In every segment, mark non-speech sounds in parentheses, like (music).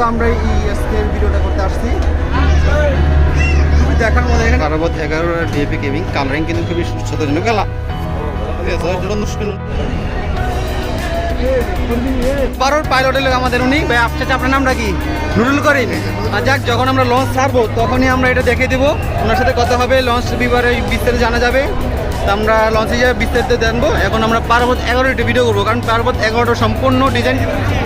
কিন্তু আমরা এই আজকের ভিডিওটা করতে আসছি। দেখার মধ্যে এখানে। পার্বত এগারো ডিএপি কেবিং কালারিং কিন্তু খুবই বারোর পাইলট এলো আমাদের উনি। ভাই আপনার আপনার নামটা কি? নুরুল করিম। আর যাক যখন আমরা লঞ্চ ছাড়বো তখনই আমরা এটা দেখে দেবো। ওনার সাথে কথা হবে। লঞ্চ বিবারে বিস্তারিত জানা যাবে। তো আমরা লঞ্চে যাবে বিস্তারিত জানব। এখন আমরা পার্বত এগারোটা ভিডিও করব কারণ পার্বত এগারোটা সম্পূর্ণ ডিজাইন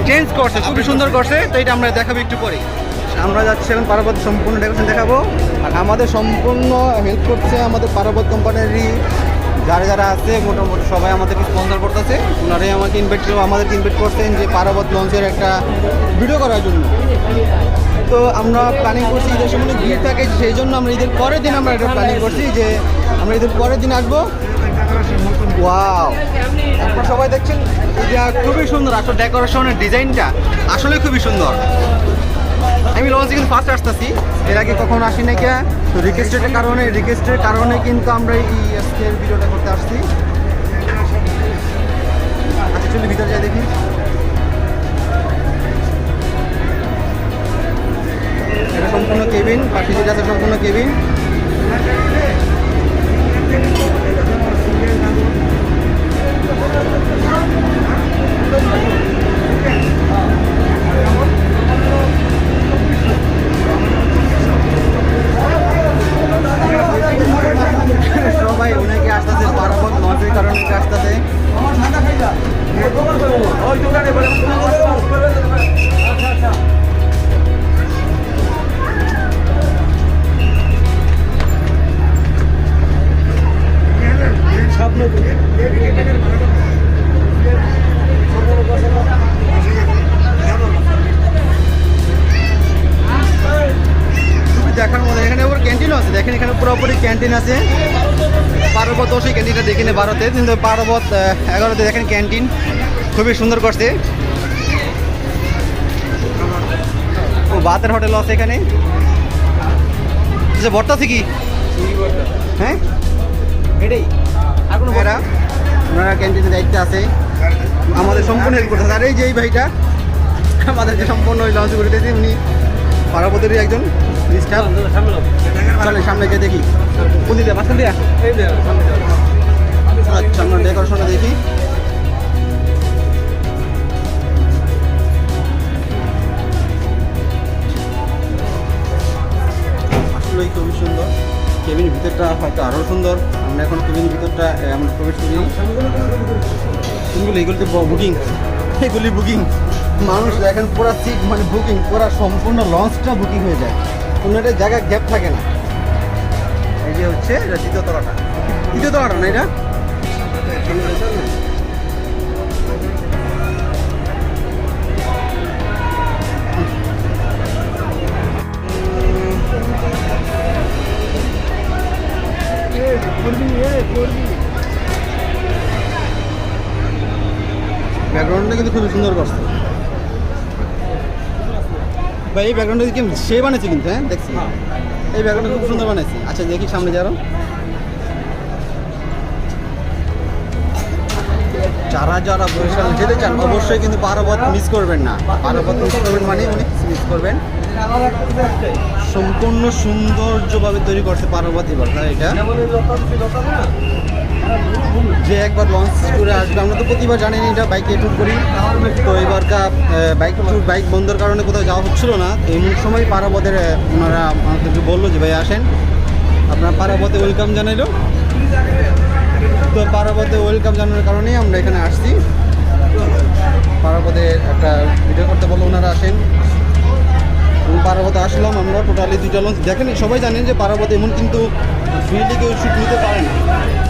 চেঞ্জ করছে খুবই সুন্দর করছে। তো এটা আমরা দেখাবো একটু পরে আমরা যাচ্ছি এখন পার্বত সম্পূর্ণ ডেকোরেশন দেখাবো। আর আমাদের সম্পূর্ণ হেল্প করছে আমাদের পার্বত কোম্পানিরই যারা যারা আছে, মোটামুটি সবাই আমাদেরকে স্পন্সর করতেছে। ওনারাই আমাকে ইনভাইট আমাদেরকে ইনভাইট করছেন যে পারাবত লঞ্চের একটা ভিডিও করার জন্য। তো আমরা প্ল্যানিং করছি ঈদের সময় ভিড় থাকে, সেই জন্য আমরা ঈদের পরের দিন আমরা এটা প্ল্যানিং করছি যে আমরা ঈদের পরের দিন আসব। সবাই দেখছেন এটা খুবই সুন্দর আসলে ডেকোরেশনের ডিজাইনটা আসলে খুবই সুন্দর। আমি লঞ্চে কিন্তু ফার্স্ট আসতেছি। এর আগে কখনো আসি না কে তো রিকোয়েস্টের কারণে রিকোয়েস্টের কারণে কিন্তু আমরা এই আজকের ভিডিওটা করতে আসছি। আচ্ছা চলি, ভিতরে যাই দেখি। এটা সম্পূর্ণ কেবিন পাশে যেটা আছে সম্পূর্ণ কেবিন দেখার মধ্যে এখানে ওর ক্যান্টিনও আছে। দেখেন এখানে পুরোপুরি ক্যান্টিন আছে। পার্বত সেই ক্যান্টিনটা দেখেন বারোতে কিন্তু পার্বত এগারোতে দেখেন ক্যান্টিন খুবই সুন্দর করছে। ও বাতের হোটেল আছে এখানে। যে ভর্তা আছে কি? হ্যাঁ? এটাই। আর কোনো এরা ওনারা ক্যান্টিনে দায়িত্বে আছে। আমাদের সম্পূর্ণ হেল্প করতেছে আর এই যে এই ভাইটা আমাদেরকে সম্পূর্ণ ওই লঞ্চ করে দিয়েছে। উনি পারাপতিরই একজন। স্টাফ চলে সামনে গিয়ে দেখি। আচ্ছা আমরা ডেকোরেশনটা দেখি। আসলেই খুবই সুন্দর। কেবিন ভিতরটা হয়তো আরও সুন্দর। আমরা এখন কেবিন ভিতরটা আমরা প্রবেশ করি। কোনগুলো? এগুলো তো বুকিং এগুলি বুকিং মানুষ এখন পুরো সিট মানে বুকিং পুরো সম্পূর্ণ লঞ্চটা বুকিং হয়ে যায়। কোনো একটা জায়গায় গ্যাপ থাকে না। এই যে হচ্ছে এটা দ্বিতীয় তলাটা। দ্বিতীয় তলাটা না এটা? ব্যাকগ্রাউন্ডটা কিন্তু খুবই সুন্দর করছে ভাই এই ব্যাকগ্রাউন্ডটা কি সে বানিয়েছে কিন্তু হ্যাঁ? দেখছি। এই ব্যাকগ্রাউন্ডটা খুব সুন্দর বানিয়েছে আচ্ছা দেখি সামনে যারো। যারা যারা বরিশাল যেতে চান অবশ্যই কিন্তু পারবত মিস করবেন না। পারবত মিস করবেন মানে উনি মিস করবেন। সম্পূর্ণ সৌন্দর্যভাবে তৈরি করছে পারবত এবার না এটা। যে একবার লঞ্চ করে আসবে আমরা তো প্রতিবার জানি না এটা বাইকে ট্যুর করি। তো এবারকার বাইক ট্যুর বাইক বন্ধের কারণে কোথাও যাওয়া হচ্ছিল না। তো এমন সময় পারাবতের আহ, ওনারা আমাদেরকে বলল যে ভাই আসেন। আপনার পারাবতে ওয়েলকাম জানাইলো। তো পারাবতে ওয়েলকাম জানানোর কারণেই আমরা এখানে আসছি। পারাবতে একটা ভিডিও করতে বলল ওনারা আসেন। পারাবতে আসলাম আমরা টোটালি দুইটা লঞ্চ দেখেন সবাই জানেন যে পারাবতে এমন কিন্তু ফ্রিলি কেউ শুট নিতে পারে না। বাট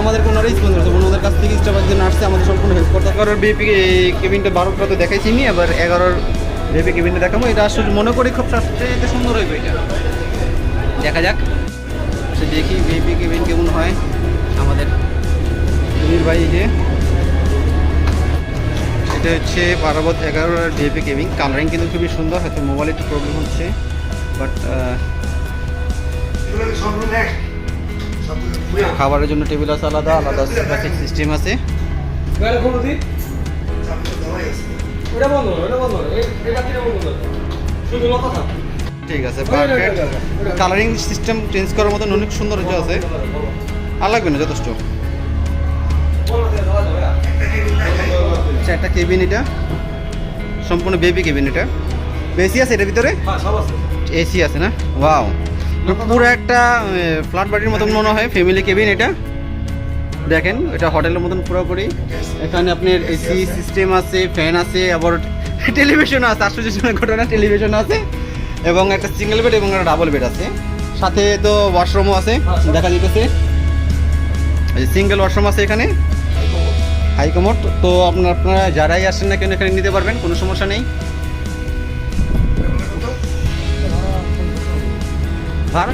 আমাদের কোনো রেসপন্স করছে ওনাদের কাছ থেকে স্টাফ একজন আসছে আমাদের সম্পূর্ণ হেল্প করতে এগারোর বিপি কেবিনটা বারোটা তো দেখাইছি নি এবার এগারোর বিপি কেবিনটা দেখাবো। এটা আসলে মনে করি খুব সবচেয়ে সুন্দর হইবে এটা। দেখা যাক। সে দেখি বিপি কেবিন কেমন হয়। আমাদের সুনীল ভাই যে। এটা হচ্ছে পার্বত এগারো আর ডিএপি কেবিং কালারিং কিন্তু খুবই সুন্দর হয়তো মোবাইলে একটু প্রবলেম হচ্ছে। বাট খাবারের জন্য টেবিল আছে আলাদা আলাদা সিস্টেম আছে। ঠিক আছে। কালারিং সিস্টেম চেঞ্জ করার মতন অনেক সৌন্দর্য আছে। আর লাগবে না যথেষ্ট। আচ্ছা একটা কেবিন এটা। সম্পূর্ণ বেবি কেবিন এটা। বেশি আছে এটার ভিতরে? হ্যাঁ। এসি আছে। না? ওয়াও পুরো একটা ফ্ল্যাট বাড়ির মতন মনে হয় ফ্যামিলি কেবিন এটা। দেখেন, এটা হোটেলের মতন পুরোপুরি। এখানে আপনার এসি সিস্টেম আছে ফ্যান আছে, আবার টেলিভিশন আছে, আশ্চর্যজনক ঘটনা টেলিভিশন আছে, এবং একটা সিঙ্গেল বেড এবং একটা ডাবল বেড আছে। সাথে তো ওয়াশরুমও আছে, দেখা যেতেছে সিঙ্গেল ওয়াশরুম আছে এখানে। হাই কমোড, তো আপনার আপনারা যারাই আসেন না কেন এখানে নিতে পারবেন, কোনো সমস্যা নেই। ভাড়া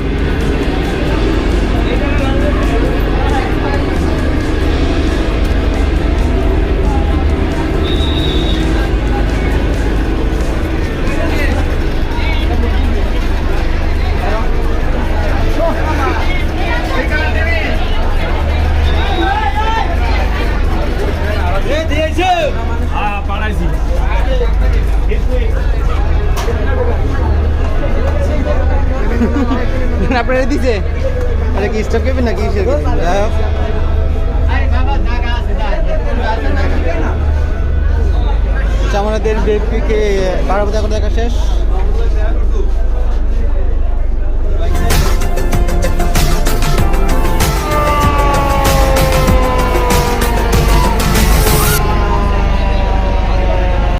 (laughs) দিছে এটা কি স্টক কেবিন নাকি কিসের কেবিন? হোক। আচ্ছা আমাদের বারো দেখা দেখা শেষ